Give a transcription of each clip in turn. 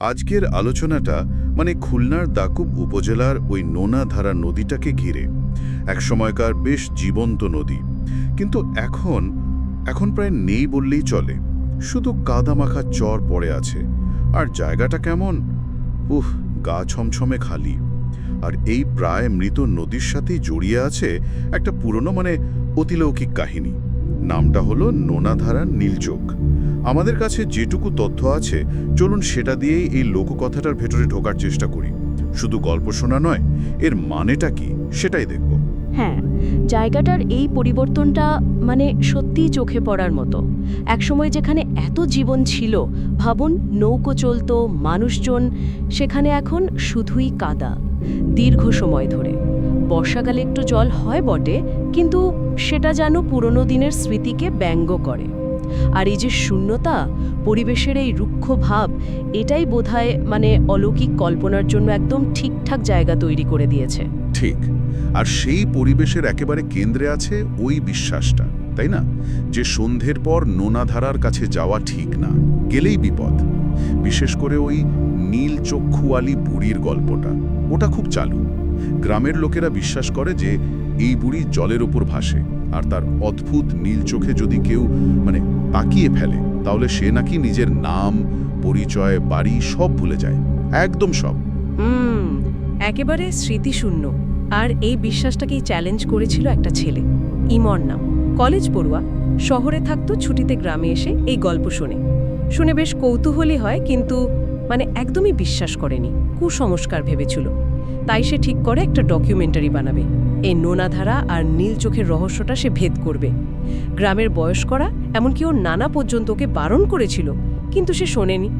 আজকের আলোচনাটা মানে খুলনার দাকুব উপজেলার ওই নোনাধারা নদীটাকে ঘিরে। এক সময়কার বেশ জীবন্ত নদী। কিন্তু এখন এখন প্রায় নেই বললেই চলে। শুধু কাদামাখা চর পড়ে আছে। আর জায়গাটা কেমন? উহ, গা ছমছমে খালি। আর এই প্রায় মৃত নদীর সাথেই জড়িয়ে আছে একটা পুরনো মানে অতিলৌকিক কাহিনী। নামটা হলো নোনাধারা নীলচোখ। আমাদের কাছে যেটুকু তথ্য আছে, চলুন সেটা দিয়েই এই লোককথাটার ভেতরে ঢোকার চেষ্টা করি। শুধু গল্প শোনা নয়, এর মানেটা কি সেটাই দেখব। হ্যাঁ জায়গাটার এই পরিবর্তনটা মানে সত্যিই চোখে পড়ার মতো। একসময় যেখানে এত জীবন ছিল, ভাবুন নৌকো চলতো, মানুষজন, সেখানে এখন শুধুই কাদা, দীর্ঘ সময় ধরে। বর্ষাকালে একটু জল হয় বটে, কিন্তু সেটা যেন পুরনো দিনের স্মৃতিকে ব্যঙ্গ করে। আর এই যে শূন্যতা, পরিবেশের এই রুক্ষ ভাব, এটাই বোধহয় মানে অলৌকিক কল্পনার জন্য একদম ঠিকঠাক জায়গা তৈরি করে দিয়েছে। ঠিক। আর সেই পরিবেশের একেবারে কেন্দ্রে আছে ওই বিশ্বাসটা, তাই না? যে সন্ধ্যের পর নোনাধারার কাছে যাওয়া ঠিক না, গেলেই বিপদ। বিশেষ করে ওই নীল চক্ষুয়ালি বুড়ির গল্পটা, ওটা খুব চালু। গ্রামের লোকেরা বিশ্বাস করে যে এই বুড়ি জলের ওপর ভাসে, আর তার অদ্ভুত নীল চোখে যদি কেউ মানে তাকিয়ে ফেলে, তাহলে সে নাকি নিজের নাম, পরিচয়, বাড়ি সব ভুলে যায়। একদম সব। হুম, একেবারে স্মৃতিশূন্য। আর এই বিশ্বাসটাকেই চ্যালেঞ্জ করেছিল একটা ছেলে। ইমর নাম। কলেজ পড়ুয়া, শহরে থাকতো, ছুটিতে গ্রামে এসে এই গল্প শোনে। শুনে বেশ কৌতূহলী হয়, কিন্তু মানে একদমই বিশ্বাস করেনি। কুসংস্কার ভেবেছিল। তাই সে ঠিক করে একটা ডকুমেন্টারি বানাবে। এই নোনাধারা আর নীল চোখের রহস্যটা সে ভেদ করবে। গ্রামের বয়স্করা এমনকি ওর নানা পর্যন্ত ওকে বারণ করেছিল কিন্তু সে শোনেনি।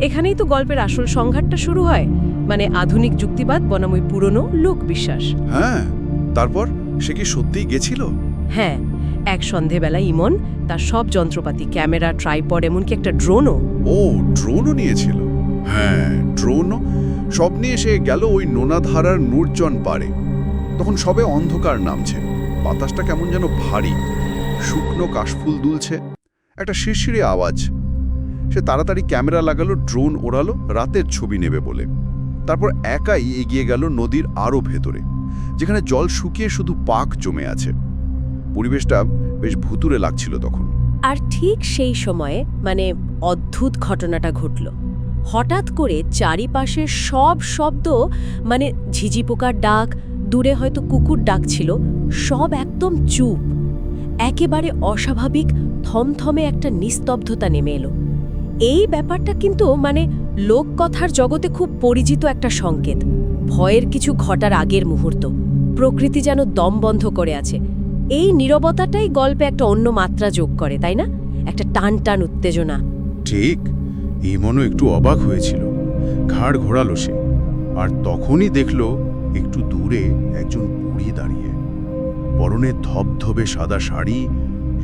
এখানেই তো গল্পের আসল সংঘাতটা শুরু হয় মানে আধুনিক যুক্তিবাদ বনাম ওই পুরনো লোক বিশ্বাস হ্যাঁ তারপর সে কি সত্যিই গেছিল? হ্যাঁ এক সন্ধেবেলা ইমন তার সব যন্ত্রপাতি ক্যামেরা ট্রাইপড এমনকি একটা ড্রোনও। ও ড্রোনও নিয়েছিল? হ্যাঁ ড্রোনও। সব নিয়ে সে গেল ওই নোনাধারার নূরজন পারে তখন সবে অন্ধকার নামছে। বাতাসটা কেমন যেন ভারী। শুকনো কাশফুল দুলছে। একটা শিরশিরে আওয়াজ। সে তাড়াতাড়ি ক্যামেরা লাগালো, ড্রোন ওড়ালো, রাতের ছবি নেবে বলে। তারপর একাই এগিয়ে গেল নদীর আরও ভেতরে, যেখানে জল শুকিয়ে শুধু পাক জমে আছে। পরিবেশটা বেশ ভুতুরে লাগছিল তখন। আর ঠিক সেই সময়ে মানে অদ্ভুত ঘটনাটা ঘটল। হঠাৎ করে চারিপাশের সব শব্দ মানে ঝিঝি পোকার ডাক দূরে হয়তো কুকুর ডাকছিল, সব একদম চুপ। একেবারে অস্বাভাবিক, থমথমে একটা নিস্তব্ধতা নেমে এলো। এই ব্যাপারটা কিন্তু মানে লোককথার জগতে খুব পরিচিত একটা সংকেত। ভয়ের কিছু ঘটার আগের মুহূর্ত। প্রকৃতি যেন দম বন্ধ করে আছে। এই নীরবতাটাই গল্পে একটা অন্য মাত্রা যোগ করে, তাই না? একটা টান টান উত্তেজনা। ঠিক, ইমনও একটু অবাক হয়েছিল। ঘাড় ঘোরালো সে। আর তখনই দেখল একটু দূরে একজন বুড়ি দাঁড়িয়ে। পরনে ধবধবে সাদা শাড়ি,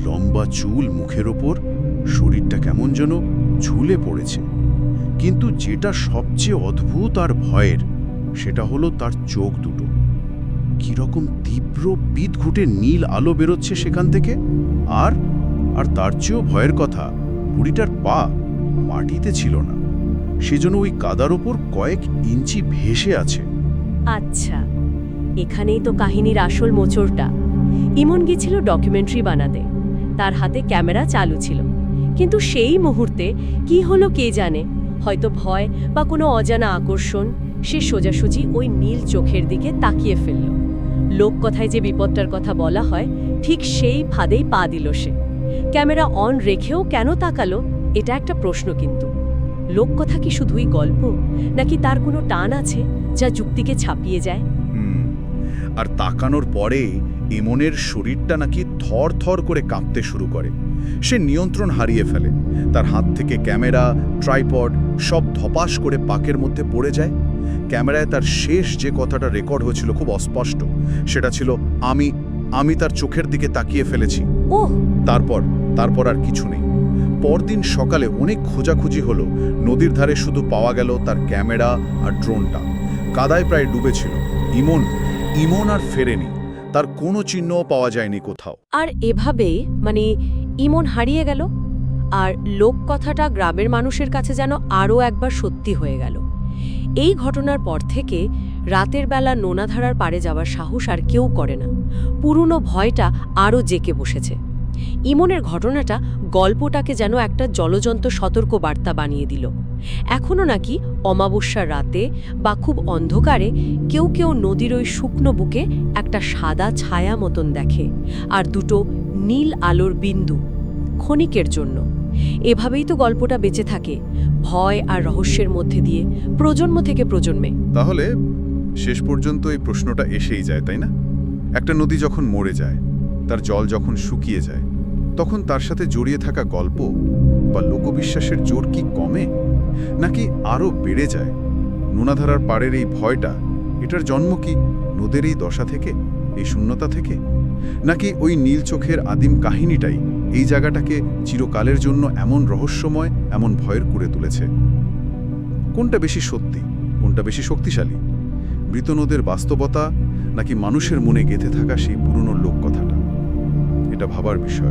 লম্বা চুল মুখের ওপর, শরীরটা কেমন যেন ঝুলে পড়েছে। কিন্তু যেটা সবচেয়ে অদ্ভুত আর ভয়ের, সেটা হলো তার চোখ দুটো। কীরকম তীব্র বিদঘুটে নীল আলো বেরোচ্ছে সেখান থেকে? আর আর তার চেয়েও ভয়ের কথা, বুড়িটার পা মাটিতে ছিল না। সেজন্য ওই কাদার ওপর কয়েক ইঞ্চি ভেসে আছে। আচ্ছা এখানেই তো কাহিনীর আসল মোচড়টা। ইমন গিয়েছিল ডকুমেন্টারি বানাতে। তার হাতে ক্যামেরা চালু ছিল। কিন্তু সেই মুহূর্তে কি হলো কে জানে? হয়তো ভয় বা কোনো অজানা আকর্ষণ। সে সোজাসুজি ওই নীল চোখের দিকে তাকিয়ে ফেলল। লোককথায় যে বিপদটার কথা বলা হয়, ঠিক সেই ফাঁদেই পা দিল সে। ক্যামেরা অন রেখেও কেন তাকালো, এটা একটা প্রশ্ন কিন্তু। লোককথা কি শুধুই গল্প? নাকি তার কোনো টান আছে যা যুক্তিকে ছাপিয়ে যায়? হুম আর তাকানোর পরে ইমনের শরীরটা নাকি থর থর করে কাঁপতে শুরু করে। সে নিয়ন্ত্রণ হারিয়ে ফেলে। তার হাত থেকে ক্যামেরা ট্রাইপড সব ধপাস করে পাকের মধ্যে পড়ে যায়। ক্যামেরায় তার শেষ যে কথাটা রেকর্ড হয়েছিল খুব অস্পষ্ট। সেটা ছিল আমি আমি তার চোখের দিকে তাকিয়ে ফেলেছি। ওহ! তারপর তারপর আর কিছু নেই। পরদিন সকালে অনেক খোঁজাখুঁজি হলো। নদীর ধারে শুধু পাওয়া গেল তার ক্যামেরা আর ড্রোনটা। কাদায় প্রায় ডুবেছিল। ইমন ইমন আর ফেরেনি। তার কোনো চিহ্নও পাওয়া যায়নি কোথাও। আর এভাবে মানে ইমন হারিয়ে গেল? আর লোক কথাটা গ্রামের মানুষের কাছে যেন আরও একবার সত্যি হয়ে গেল। এই ঘটনার পর থেকে রাতের বেলা নোনাধারার পাড়ে যাওয়ার সাহস আর কেউ করে না। পুরনো ভয়টা আরও জেকে বসেছে। ইমনের ঘটনাটা গল্পটাকে যেন একটা জলজন্ত সতর্ক বার্তা বানিয়ে দিল। এখনও নাকি অমাবস্যার রাতে বা খুব অন্ধকারে কেউ কেউ নদীর ওই শুকনো বুকে একটা সাদা ছায়া মতন দেখে আর দুটো নীল আলোর বিন্দু ক্ষণিকের জন্য। এভাবেই তো গল্পটা বেঁচে থাকে, ভয় আর রহস্যের মধ্যে দিয়ে প্রজন্ম থেকে প্রজন্মে। তাহলে শেষ পর্যন্ত এই প্রশ্নটা এসেই যায়, তাই না? একটা নদী যখন মরে যায় তার জল যখন শুকিয়ে যায়, তখন তার সাথে জড়িয়ে থাকা গল্প বা লোকবিশ্বাসের জোর কি কমে? নাকি আরও বেড়ে যায়? নোনাধারার পাড়ের এই ভয়টা, এটার জন্ম কি নদের এই দশা থেকে, এই শূন্যতা থেকে? নাকি ওই নীল চোখের আদিম কাহিনীটাই এই জায়গাটাকে চিরকালের জন্য এমন রহস্যময়, এমন ভয়ের করে তুলেছে? কোনটা বেশি সত্যি, কোনটা বেশি শক্তিশালী? মৃত নদের বাস্তবতা নাকি মানুষের মনে গেঁথে থাকা সেই পুরনো লোক লোককথাটা? এটা ভাবার বিষয়।